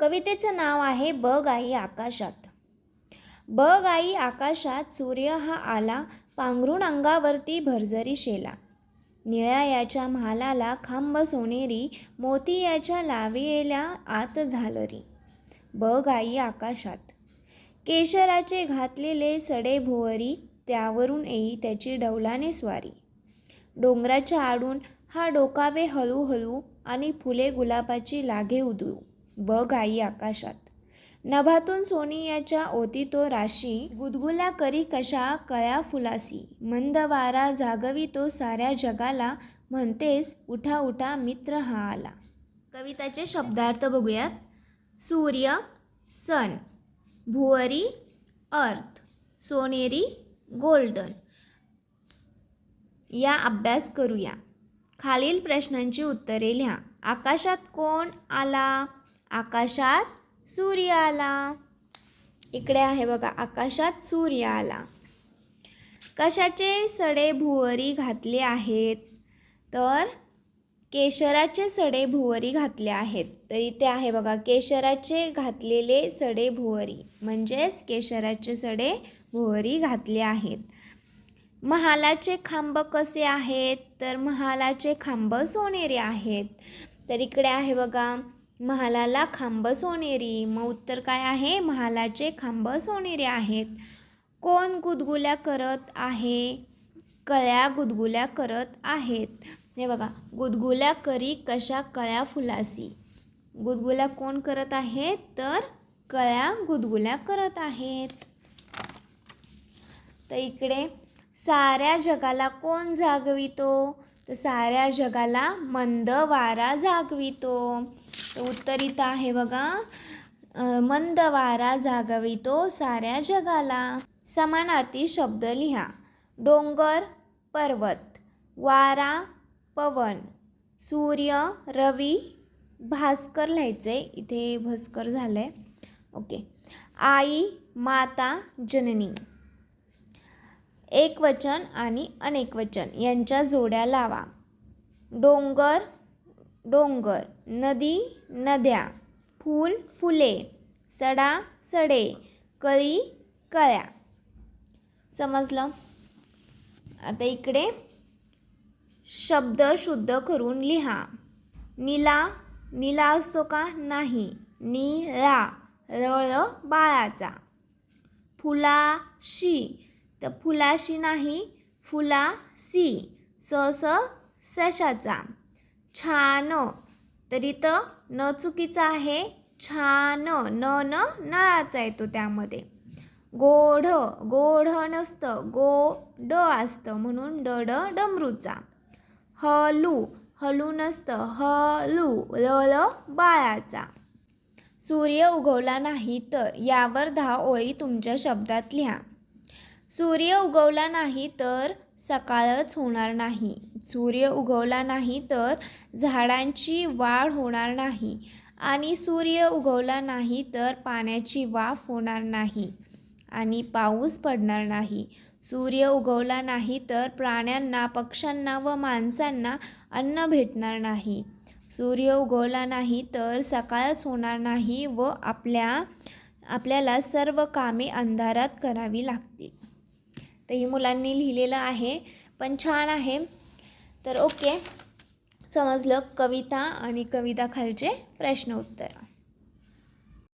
कवितेचं नाव आहे बघ आई आकाशात. बघ आई आकाशात सूर्य हा आला पांघरुण अंगावरती भरजरी शेला. निळ्या याच्या महालाला खांब सोनेरी मोती याच्या लावेल्या आत झालरी. बघ आई आकाशात. केशराचे घातलेले सडे भुवरी त्यावरून येई त्याची डौलाने स्वारी. डोंगराच्या आडून हा डोकावे हळूहळू आणि फुले गुलाबाची लागे उधळू बघ आई आकाशात. नभातून सोनियाच्या ओती तो राशी गुदगुला करी कशा कळ्या फुलासी. मंद वारा जागवी तो साऱ्या जगाला म्हणतेस उठा उठा मित्र हा आला. कविताचे शब्दार्थ बघूयात. सूर्य सन भुवरी अर्थ सोनेरी गोल्डन. या अभ्यास करूया. खालील प्रश्नांची उत्तरे लिहा. आकाशात कोण आला? आकाशात सूर्य आला. इकडे आहे बघा आकाशात सूर्य आला. कशाचे सडे भुवरी घातले आहेत? तर केशराचे सडे भुवरी घातले आहेत. तर इथे आहे बघा केशराचे घातलेले सडे भुवरी. म्हणजेच केशराचे सडे भुवरी घातले आहेत. महालाचे खांब कसे आहेत? तर महालाचे खांब सोनेरी आहेत. तर इकडे आहे बघा महालाला खांब सोनेरी. मग उत्तर काय आहे? महालाचे खांब सोनेरी आहेत. कोण गुदगुल्या करत आहे? कळ्या गुदगुल्या करत आहेत. हे बघा गुदगुल्या करी कशा कळ्या फुलासी. गुदगुल्या कोण करत आहेत तर कळ्या गुदगुल्या करत आहेत. तर इकडे साऱ्या जगाला कोण जागवितो? तर साऱ्या जगाला मंद वारा जागवितो. उत्तर इथं आहे बघा. मंद वारा जागवितो साऱ्या जगाला. समानार्थी शब्द लिहा. डोंगर पर्वत वारा पवन सूर्य रवी भास्कर लिहायचं आहे इथे भास्कर झालं आहे ओके. आई माता जननी. एक वचन आणि अनेक वचन यांच्या जोड्या लावा. डोंगर डोंगर नदी नद्या फूल फुले सडा सडे कळी कळ्या. समजलं? आता इकडे शब्द शुद्ध करून लिहा. निला निला असतो का? नाही. निळा रळ बाळाचा. फुलाशी. तर फुलाशी नाही फुलासी. स स सशाचा. छान. तर इथं न चुकीचं आहे. छान. न न नळाचा येतो त्यामध्ये. गोढ गोढ नसतं. गोड असतं. म्हणून ड ड डमरूचा. हलू. हलू नसतं. हलू. ल ल बाळाचा. सूर्य उगवला नाही तर यावर दहा ओळी तुमच्या शब्दात लिहा. सूर्य उगवला नाही तर सकाळच होणार नाही. सूर्य उगवला नाही तर झाडांची वाढ होणार नाही. आणि सूर्य उगवला नाही तर पाण्याची वाफ होणार नाही आणि पाऊस पडणार नाही. सूर्य उगवला नाही तर प्राण्यांना पक्ष्यांना व माणसांना अन्न भेटणार नाही. सूर्य उगवला नाही तर सकाळच होणार नाही व आपल्या आपल्याला सर्व कामे अंधारात करावी लागतील. तर ही मुलांनी लिहिलेलं आहे. पण छान आहे. तर ओके. समजलं. कविता आणि कविता खालचे प्रश्न उत्तर.